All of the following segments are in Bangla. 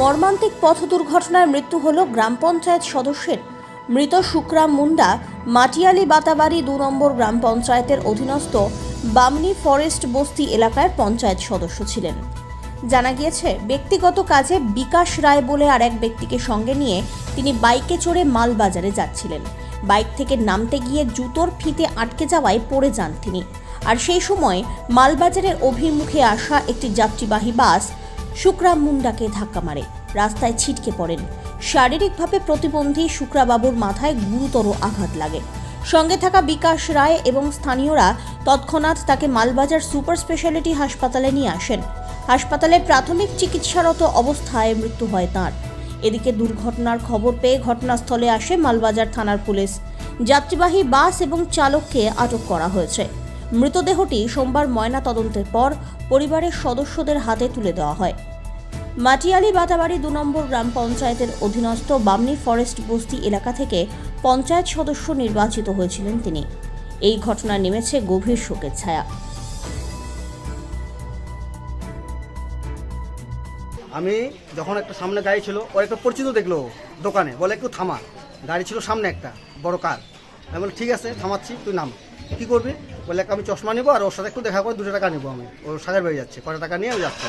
মর্মান্তিক পথ দুর্ঘটনায় মৃত্যু হল গ্রাম পঞ্চায়েত সদস্যের মৃত শুক্রাম মুন্ডা, মাটিয়ালি বাতাবাড়ি দু নম্বর গ্রাম পঞ্চায়েতের অধীনস্থ বামনি ফরেস্ট বস্তি এলাকার পঞ্চায়েত সদস্য ছিলেন। জানা গিয়েছে, ব্যক্তিগত কাজে বিকাশ রায় বলে আর এক ব্যক্তিকে সঙ্গে নিয়ে তিনি বাইকে চড়ে মালবাজারে যাচ্ছিলেন। বাইক থেকে নামতে গিয়ে জুতোর ফিতে আটকে যাওয়ায় পড়ে যান তিনি। আর সেই সময় মালবাজারের অভিমুখে আসা একটি যাত্রীবাহী বাস শুক্রাম মুন্ডাকে ধাক্কা মারে। রাস্তায় ছিটকে পড়েন। শারীরিকভাবে প্রতিবন্ধী শুক্রাবাবুর মাথায় গুরুতর আঘাত লাগে। সঙ্গে থাকা বিকাশ রায় এবং স্থানীয়রা তৎক্ষণাৎ তাকে মালবাজার সুপার স্পেশালিটি হাসপাতালে নিয়ে আসেন। হাসপাতালে প্রাথমিক চিকিৎসারত অবস্থায় মৃত্যু হয় তাঁর। এদিকে দুর্ঘটনার খবর পেয়ে ঘটনাস্থলে আসে মালবাজার থানার পুলিশ। যাত্রীবাহী বাস এবং চালককে আটক করা হয়েছে। মৃতদেহটি সোমবার ময়না তদন্তের পর পরিবারের সদস্যদের হাতে তুলে দেওয়া হয়। মাটিয়ালি বাতাবাড়ি দু নম্বর গ্রাম পঞ্চায়েতের অধীনস্থ বামনি ফরেস্ট বস্তি এলাকা থেকে পঞ্চায়েত সদস্য নির্বাচিত হয়েছিলেন তিনি। এই ঘটনা নেমেছে গভীর শোকের ছায়া। আমি যখন একটা সামনে গাড়ি ছিল, ওর একটা পরিচিত দেখল ও দোকানে, বলে একটু থামা। গাড়ি ছিল সামনে একটা, বড় কার। আমি বলি ঠিক আছে, থামাচ্ছি, তুই নাম। কী করবি? বলে, আমি চশমা নেব আর ওর সাথে একটু দেখা করে দুটো টাকা নেব আমি। ওর সাগের বেড়ে যাচ্ছে, কটা টাকা নিয়ে আমি যাচ্ছি।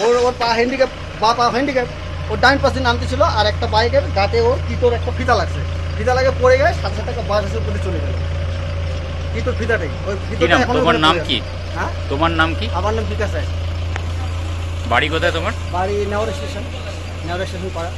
ওর ওর পা হ্যান্ডিক্যাপ বা পা হ্যান্ডিক্যাপ ওর ডাইন পাশে নামতে ছিল আর একটা বাইকের গাতে ওর কিটোর একটা ফিতা লাগছে। ফিতা লাগে পড়ে গেলে সাথে সাথে একটা বাস এসে উপরে চলে গেল কিটোর ফিতাটাই। ওই ফিতাটা তোমার নাম কি? হ্যাঁ? তোমার নাম কি? আমার নাম বিকাশ রায়। বাড়ি কোথায় তোমার? বাড়ি নেওয়ার স্টেশন। নেওয়ার স্টেশন পাড়া।